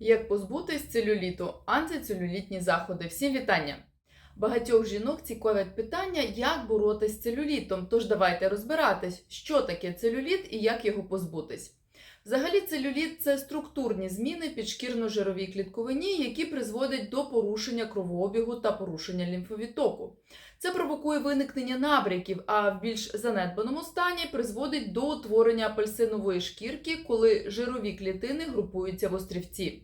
Як позбутись целюліту? Антицелюлітні заходи. Всім вітання! Багатьох жінок цікавлять питання, як боротись з целюлітом. Тож давайте розбиратись, що таке целюліт і як його позбутись. Взагалі, целюліт це структурні зміни підшкірно-жировій клітковині, які призводять до порушення кровообігу та порушення лімфовідтоку. Це провокує виникнення набряків, а в більш занедбаному стані призводить до утворення апельсинової шкірки, коли жирові клітини групуються в острівці.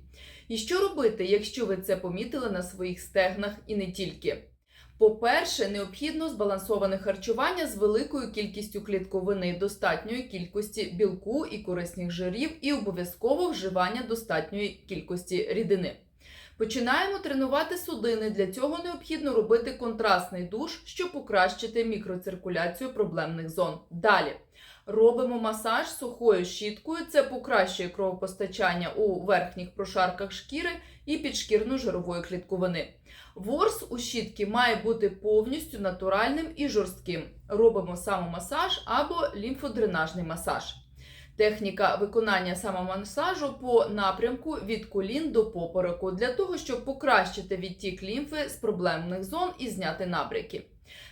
І що робити, якщо ви це помітили на своїх стегнах і не тільки? По-перше, необхідно збалансоване харчування з великою кількістю клітковини, достатньої кількості білку і корисних жирів, і обов'язково вживання достатньої кількості рідини. Починаємо тренувати судини. Для цього необхідно робити контрастний душ, щоб покращити мікроциркуляцію проблемних зон. Далі робимо масаж сухою щіткою. Це покращує кровопостачання у верхніх прошарках шкіри і підшкірно-жирової клітковини. Ворс у щітки має бути повністю натуральним і жорстким. Робимо самомасаж або лімфодренажний масаж. Техніка виконання самомасажу по напрямку від колін до попереку для того, щоб покращити відтік лімфи з проблемних зон і зняти набряки.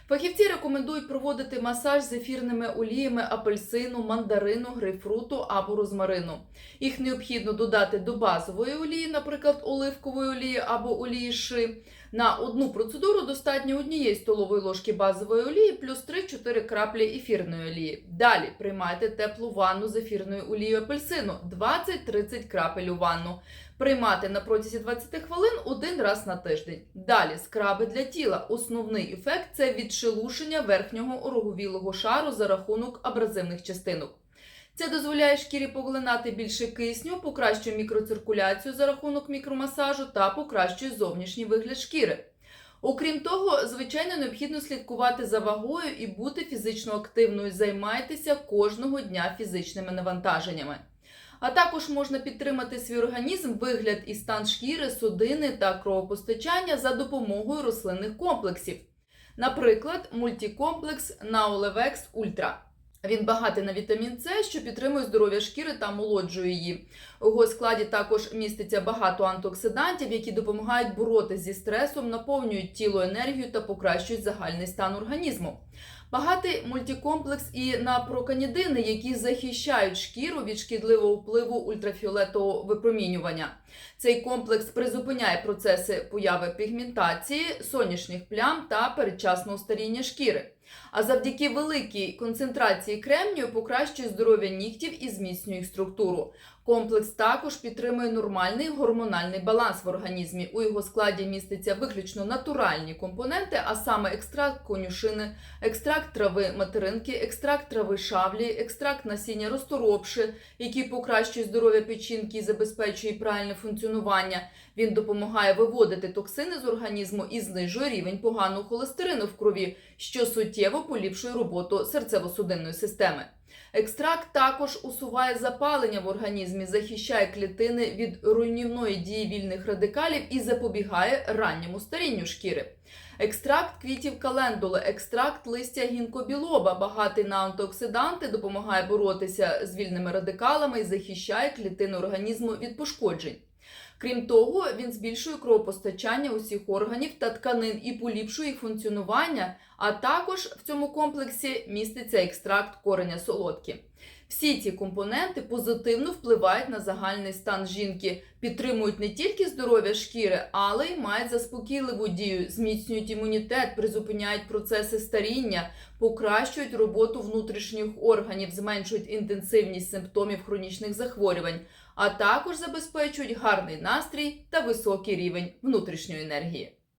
Фахівці рекомендують проводити масаж з ефірними оліями апельсину, мандарину, грейпфруту або розмарину. Їх необхідно додати до базової олії, наприклад, оливкової олії або олії ши. На одну процедуру достатньо однієї столової ложки базової олії плюс 3-4 краплі ефірної олії. Далі приймайте теплу ванну з ефірною олією апельсину 20-30 крапель у ванну. Приймати на протязі 20 хвилин один раз на тиждень. Далі скраби для тіла. Основний ефект це відшелушення верхнього ороговілого шару за рахунок абразивних частинок. Це дозволяє шкірі поглинати більше кисню, покращує мікроциркуляцію за рахунок мікромасажу та покращує зовнішній вигляд шкіри. Окрім того, звичайно, необхідно слідкувати за вагою і бути фізично активною. Займайтеся кожного дня фізичними навантаженнями. А також можна підтримати свій організм, вигляд і стан шкіри, судини та кровопостачання за допомогою рослинних комплексів. Наприклад, мультикомплекс Naulevex Ultra. Він багатий на вітамін С, що підтримує здоров'я шкіри та молоджує її. У його складі також міститься багато антиоксидантів, які допомагають боротися зі стресом, наповнюють тіло енергією та покращують загальний стан організму. Багатий мультикомплекс і на проканідини, які захищають шкіру від шкідливого впливу ультрафіолетового випромінювання. Цей комплекс призупиняє процеси появи пігментації, сонячних плям та передчасного старіння шкіри. А завдяки великій концентрації кремнію покращує здоров'я нігтів і зміцнює їх структуру. Комплекс також підтримує нормальний гормональний баланс в організмі. У його складі містяться виключно натуральні компоненти, а саме екстракт конюшини, екстракт трави материнки, екстракт трави шавлі, екстракт насіння розторопши, який покращує здоров'я печінки і забезпечує правильне функціонування. Він допомагає виводити токсини з організму і знижує рівень поганого холестерину в крові, що суттєво поліпшує роботу серцево-судинної системи. Екстракт також усуває запалення в організмі, захищає клітини від руйнівної дії вільних радикалів і запобігає ранньому старінню шкіри. Екстракт квітів календули, екстракт листя гінкобілоба, багатий на антиоксиданти, допомагає боротися з вільними радикалами і захищає клітини організму від пошкоджень. Крім того, він збільшує кровопостачання усіх органів та тканин і поліпшує їх функціонування, а також в цьому комплексі міститься екстракт кореня солодкі. Всі ці компоненти позитивно впливають на загальний стан жінки, підтримують не тільки здоров'я шкіри, але й мають заспокійливу дію, зміцнюють імунітет, призупиняють процеси старіння, покращують роботу внутрішніх органів, зменшують інтенсивність симптомів хронічних захворювань, а також забезпечують гарний настрій та високий рівень внутрішньої енергії.